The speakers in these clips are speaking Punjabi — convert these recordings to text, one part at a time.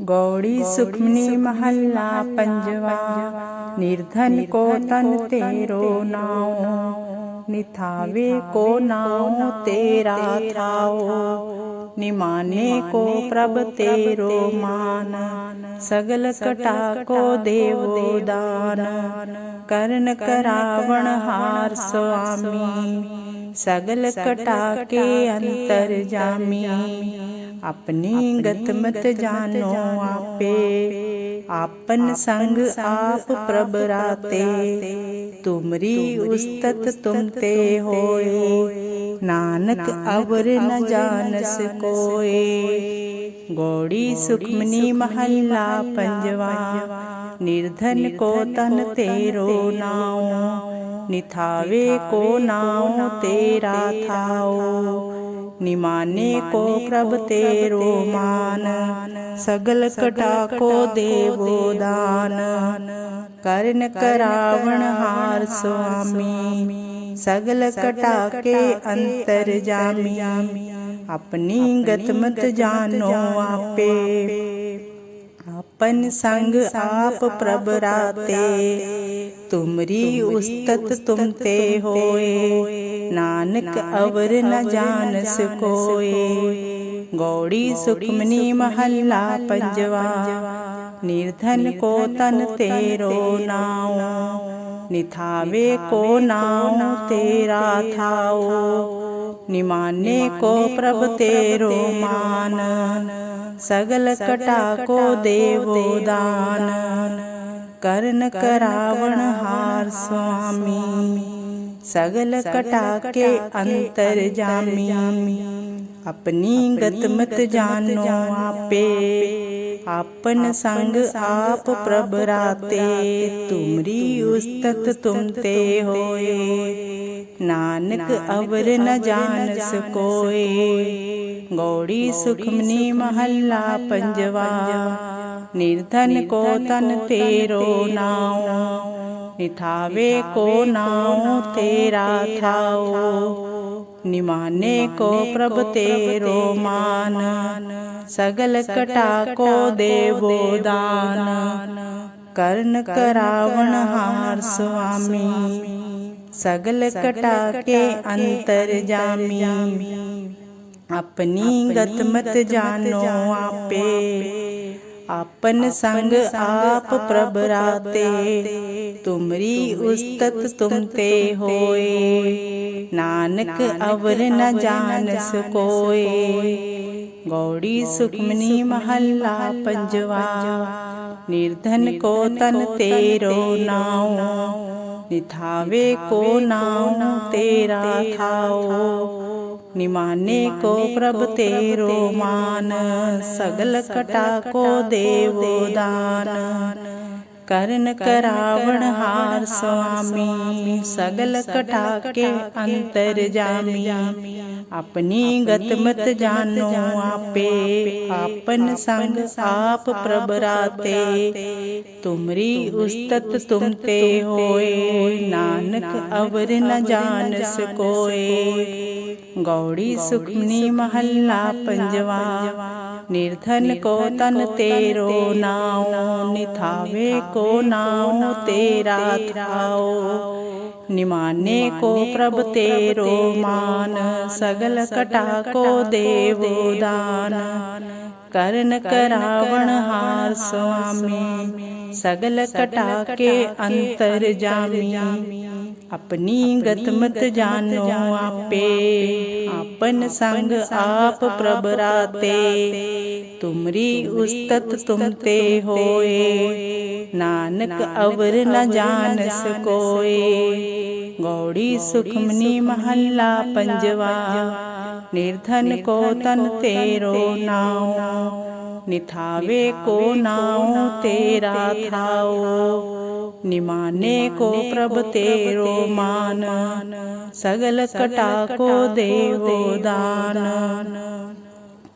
ਗੌੜੀ ਸੁਖਮਨੀ ਮਹੱਲਾ ਪੰਜਵਾ ਨਿਰਧਨ ਕੋ ਤਨ ਤੇਰੋ ਨਾਉ। ਨਿਥਾਵੇ ਕੋ ਨਾਉ, ਤੇਰਾ ਥਾਉ। ਨਿਮਾਨੇ ਕੋ ਪ੍ਰਭ ਤੇਰੋ ਮਾਨ। ਸਗਲ ਕਟਾ ਕੋ ਦੇਵੋ ਦਾਨ। ਕਰਨ ਕਰਾਵਣ ਹਾਰ ਸੁਆਮੀ। ਸਗਲ ਕਟਾ ਕੇ ਅੰਤਰ ਜਾਮੀ। ਆਪਣੀ ਗਤਮਤ ਜਾਨੋ ਆਪੇ। ਆਪਨ ਸੰਗ ਆਪ ਪ੍ਰਭ ਰਾਤੇ ਤੁਮਰੀ ਉਸਤਤ ਤੁਮ ਤੇ ਹੋਏ ਨਾਨਕ ਅਵਰ ਨ ਜਾਣਸ ਕੋਏ ਗੋੜੀ ਸੁਖਮਨੀ ਮਹੱਲਾ ਪੰਜਵਾ ਨਿਰਧਨ ਕੋ ਤਨ ਤੇਰੋ ਨਾਉ ਨਿਥਾਵੇ ਕੋ ਨਾਉ ਤੇਰਾ ਥਾਉ ਨਿਮਾਨੇ ਕੋ ਪ੍ਰਭ ਤੇਰੋ ਮਾਨ ਸਗਲ ਕਟਾ ਕੋ ਦੇਵੋ ਦਾਨ। ਕਰਨ ਕਰਾਵਣ ਹਾਰ ਸੁਆਮੀ। ਸਗਲ ਕਟਾ ਕੇ ਅੰਤਰ ਜਾਮੀ। ਆਪਣੀ ਗਤਮਤ ਜਾਨੋ ਆਪੇ। ਆਪਨ ਸੰਗ ਆਪ ਪ੍ਰਭ ਰਾਤੇ। ਤੁਮਰੀ ਉਸਤਤ ਤੁਮ ਤੇ ਹੋਏ। ਨਾਨਕ ਅਵਰ ਨ ਜਾਣਸ ਕੋਏ ਗੌੜੀ ਸੁਖਮਨੀ ਮਹੱਲਾ ਪੰਜਵਾ। ਨਿਰਧਨ ਕੋ ਤਨ ਤੇਰੋ ਨਾਉ। ਨਿਥਾਵੇ ਕੋ ਨਾਉ ਤੇਰਾ ਥਾਉ। ਨਿਮਾਨੇ ਕੋ ਪ੍ਰਭ ਤੇਰੋ ਮਾਨ। ਸਗਲ ਕਟਾ ਕੋ ਦੇਵੋ ਦਾਨ। ਕਰਨ ਕਰਾਵਣ ਹਾਰ ਸੁਆਮੀ। ਸਗਲ ਕਟਾ ਕੇ ਅੰਤਰ ਜਾਮੀ। ਆਪਣੀ ਗਤਮਤ ਜਾਨੋ ਆਪੇ। ਆਪਨ ਸੰਗ ਆਪ ਪ੍ਰਭ ਰਾਤੇ। ਤੁਮਰੀ ਉਸਤਤ ਤੁਮ ਤੇ ਹੋਏ। ਨਾਨਕ ਅਵਰ ਨ ਜਾਣਸ ਕੋਏ ਗੌੜੀ ਸੁਖਮਨੀ ਮਹੱਲਾ ਪੰਜਵਾ। ਨਿਰਧਨ ਕੋ ਤਨ ਤੇਰੋ ਨਾਉ। ਨਿਥਾਵੇ ਕੋ ਨਾਉ ਤੇਰਾ ਨਿਮਾਨੇ ਕੋ ਪ੍ਰਭ ਤੇਰੋ ਮਾਨ। ਸਗਲ ਕਟਾ ਕੋ ਦੇਵੋ ਦਾਨ। ਕਰਨ ਕਰਾਵਣ ਹਾਰ ਸੁਆਮੀ। ਸਗਲ ਕਟਾ ਕੇ ਅੰਤਰ ਜਾਮੀ। ਆਪਣੀ ਗਤਮਤ ਜਾਨੋ ਆਪੇ। ਆਪਨ ਸੰਗ ਆਪ ਪ੍ਰਭ ਰਾਤੇ, ਤੁਮਰੀ ਉਸਤਤ ਤੁਮ ਤੇ ਹੋਏ। ਨਾਨਕ ਅਵਰ ਨ ਜਾਣਸ ਕੋਏ ਗੌੜੀ ਸੁਖਮਨੀ ਮਹੱਲਾ ਪੰਜਵਾ। ਨਿਰਧਨ ਕੋ ਤਨ ਤੇਰੋ ਨਾਉ। ਨਿਥਾਵੇ ਕੋ ਨਾਉ ਤੇਰਾ ਥਾਉ। ਨਿਮਾਨੇ ਕੋ ਪ੍ਰਭ ਤੇਰੋ ਮਾਨ, ਸਗਲ ਕਟਾ ਕੋ ਦੇਵੋ ਦਾਨ। ਕਰਨ ਕਰਾਵਣ ਹਾਰ ਸੁਆਮੀ, ਸਗਲ ਕਟਾ ਕੇ ਅੰਤਰ ਜਾਮੀ। ਆਪਣੀ ਗਤਮਤ ਜਾਨੋ ਆਪੇ, ਆਪਨ ਸੰਗ ਆਪ ਪ੍ਰਭ ਰਾਤੇ। ਤੁਮਰੀ ਉਸਤਤ ਤੁਮ ਤੇ ਹੋਏ, ਨਾਨਕ ਅਵਰ ਨ ਜਾਣਸ ਕੋਏ ਗੌੜੀ ਸੁਖਮਨੀ ਮਹੱਲਾ ਪੰਜਵਾ। ਨਿਰਧਨ ਕੋ ਤਨ ਤੇਰੋ ਨਾਉ, ਨਿਥਾਵੇ ਕੋ ਨਾਉ ਤੇਰਾ ਥਾਉ। ਨਿਮਾਨੇ ਕੋ ਪ੍ਰਭ ਤੇਰੋ ਮਾਨ, ਸਗਲ ਕਟਾ ਕੋ ਦੇਵੋ ਦਾਨ। ਕਰਨ ਕਰਾਵਣ ਹਾਰ ਸੁਆਮੀ ਸਗਲ ਕਟਾ ਕੇ ਅੰਤਰ ਜਾਮੀ। ਆਪਣੀ ਗਤਮਤ ਜਾਨੋ ਆਪੇ। ਆਪਨ ਸੰਗ ਆਪ ਪ੍ਰਭ ਰਾਤੇ ਤੁਮਰੀ ਉਸਤਤ ਤੁਮ ਤੇ ਹੋਏ। ਨਾਨਕ ਅਵਰ ਨ ਜਾਣਸ ਕੋਏ। ਗੌੜੀ ਸੁਖਮਨੀ ਮਹੱਲਾ ਪੰਜਵਾ। ਨਿਰਧਨ ਕੋ ਤਨ ਤੇਰੋ ਨਾਉ। ਨਿਥਾਵੇ ਕੋ ਨਾਉ, ਤੇਰਾ ਥਾਉ। ਨਿਮਾਨੇ ਕੋ ਪ੍ਰਭ ਤੇਰੋ ਮਾਨ। ਸਗਲ ਕਟਾ ਕੋ ਦੇਵੋ ਦਾਨ।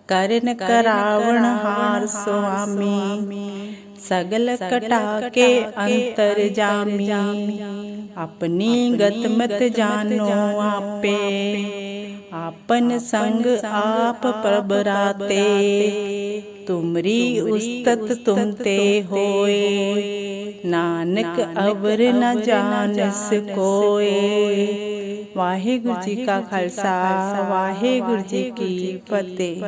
ਕਰਨ ਕਰਾਵਣ ਹਾਰ ਸੁਆਮੀ। ਸਗਲ ਕਟਾ ਕੇ ਅੰਤਰ ਜਾਮੀ। ਆਪਣੀ ਗਤਮਤ ਜਾਨੋ ਆਪੇ। ਆਪਨ ਸੰਗ ਆਪ ਪ੍ਰਭ ਰਾਤੇ। ਤੁਮਰੀ ਉਸਤਤ ਤੁਮ ਤੇ ਹੋਏ। ਨਾਨਕ ਅਵਰ ਨ ਜਾਣਸ ਕੋਏ। ਵਾਹਿਗੁਰੂ ਜੀ ਕਾ ਖਾਲਸਾ, ਵਾਹਿਗੁਰੂ ਜੀ ਕੀ ਫਤਿਹ।